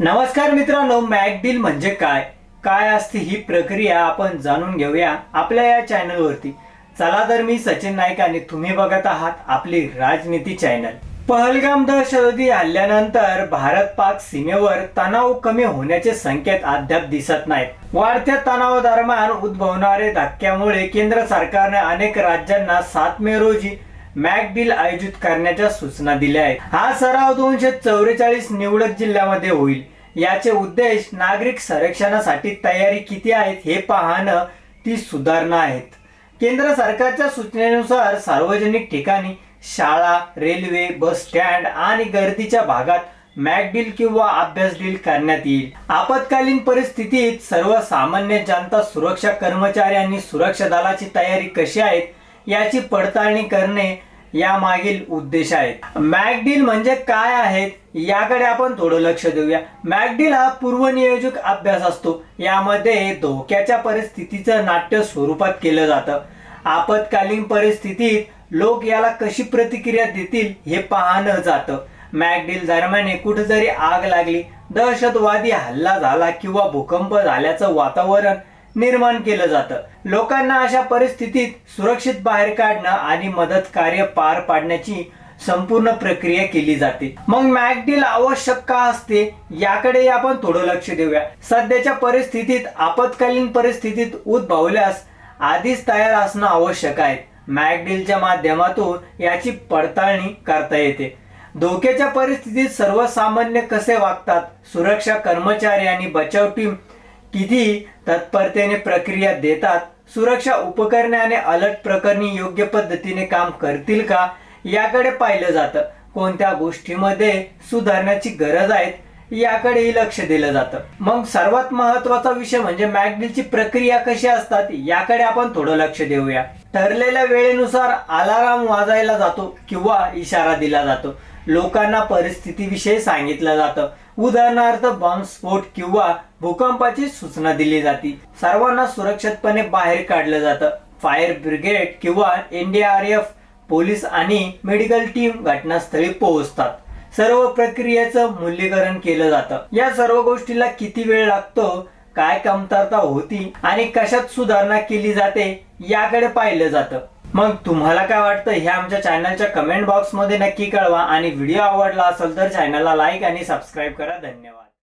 नमस्कार मित्रांनो मॅकडील म्हणजे काय? काय असते ही प्रक्रिया आपण जाणून घेऊया आपल्या या चॅनलवरती चला तर मी सचिन नाईक आणि तुम्ही बघत आहात आपली राजनीती चॅनल पहलगाम दहशतवादी हल्ल्यानंतर भारत पाक सीमेवर तणाव कमी होण्याचे संकेत अद्याप दिसत नाहीत. वाढत्या तणावादरम्यान उद्भवणारे धक्क्यामुळे केंद्र सरकारने अनेक राज्यांना सात मे रोजी मॅकडील आयोजित करण्याच्या सूचना दिल्या आहेत. हा सराव दोनशे चौवेचाळीस निवडक जिल्ह्यामध्ये होईल. याचे उद्देश नागरिक संरक्षणासाठी तयारी किती आहेत हे पाहणं ती सुधारणा आहेत. केंद्र सरकारच्या सूचनेनुसार सार्वजनिक ठिकाणी शाळा रेल्वे बस स्टँड आणि गर्दीच्या भागात मॅक डील किंवा अभ्यास डील करण्यात येईल. आपत्कालीन परिस्थितीत सर्वसामान्य जनता सुरक्षा कर्मचारी आणि सुरक्षा दलाची तयारी कशी आहेत याची पडताळणी करणे यामागील उद्देश आहेत. मॅकडील म्हणजे काय आहेत? याकडे आपण थोडं लक्ष देऊया. मॅकडील हा पूर्वनियोजक अभ्यास असतो. यामध्ये धोक्याच्या परिस्थितीचं नाट्य स्वरूपात केलं जातं. आपत्कालीन परिस्थितीत लोक याला कशी प्रतिक्रिया देतील हे पाहणं जातं. मॅकडील दरम्यान कुठे जरी आग लागली. दहशतवादी हल्ला झाला किंवा भूकंप झाल्याचं वातावरण निर्माण केलं जातं. लोकांना अशा परिस्थितीत सुरक्षित बाहेर काढणं आणि मदत कार्य पार पाडण्याची संपूर्ण प्रक्रिया केली जाते. मग मॅकडील आवश्यक का असते? याकडे आपण थोडं लक्ष देऊया. सध्याच्या परिस्थितीत आपत्कालीन परिस्थितीत उद्भवल्यास आधीच तयार असणं आवश्यक आहे. मॅकडीलच्या माध्यमातून याची पडताळणी करता येते. धोक्याच्या परिस्थितीत सर्वसामान्य कसे वागतात? सुरक्षा कर्मचारी आणि बचाव टीम किती तत्परतेने प्रक्रिया देतात सुरक्षा उपकरणे आणि अलर्ट प्रकरणी योग्य पद्धतीने काम करतील का याकडे पाहिलं जातं. कोणत्या गोष्टीमध्ये सुधारण्याची गरज आहे याकडेही लक्ष दिलं जातं. मग सर्वात महत्त्वाचा विषय म्हणजे मॅकडीलची प्रक्रिया कशी असतात याकडे आपण थोडं लक्ष देऊया. ठरलेल्या वेळेनुसार अलाराम वाजायला जातो किंवा इशारा दिला जातो. लोकांना परिस्थितीविषयी सांगितलं जातं. उदाहरणार्थ बॉम्बस्फोट किंवा भूकंपाची सूचना दिली जाते. सर्वांना सुरक्षितपणे बाहेर काढलं जातं. फायर ब्रिगेड किंवा एनडीआरएफ पोलीस आणि मेडिकल टीम घटनास्थळी पोहोचतात. सर्व प्रक्रियेचं मूल्यीकरण केलं जातं. या सर्व गोष्टीला किती वेळ लागतो? काय कमतरता होती आणि कशात सुधारणा केली जाते याकडे पाहिलं जातं. मग तुम्हाला काय वाटतं? हे आमच्या चॅनलच्या कमेंट बॉक्समध्ये नक्की कळवा आणि व्हिडिओ आवडला असेल तर चॅनलला लाईक आणि सबस्क्राईब करा. धन्यवाद.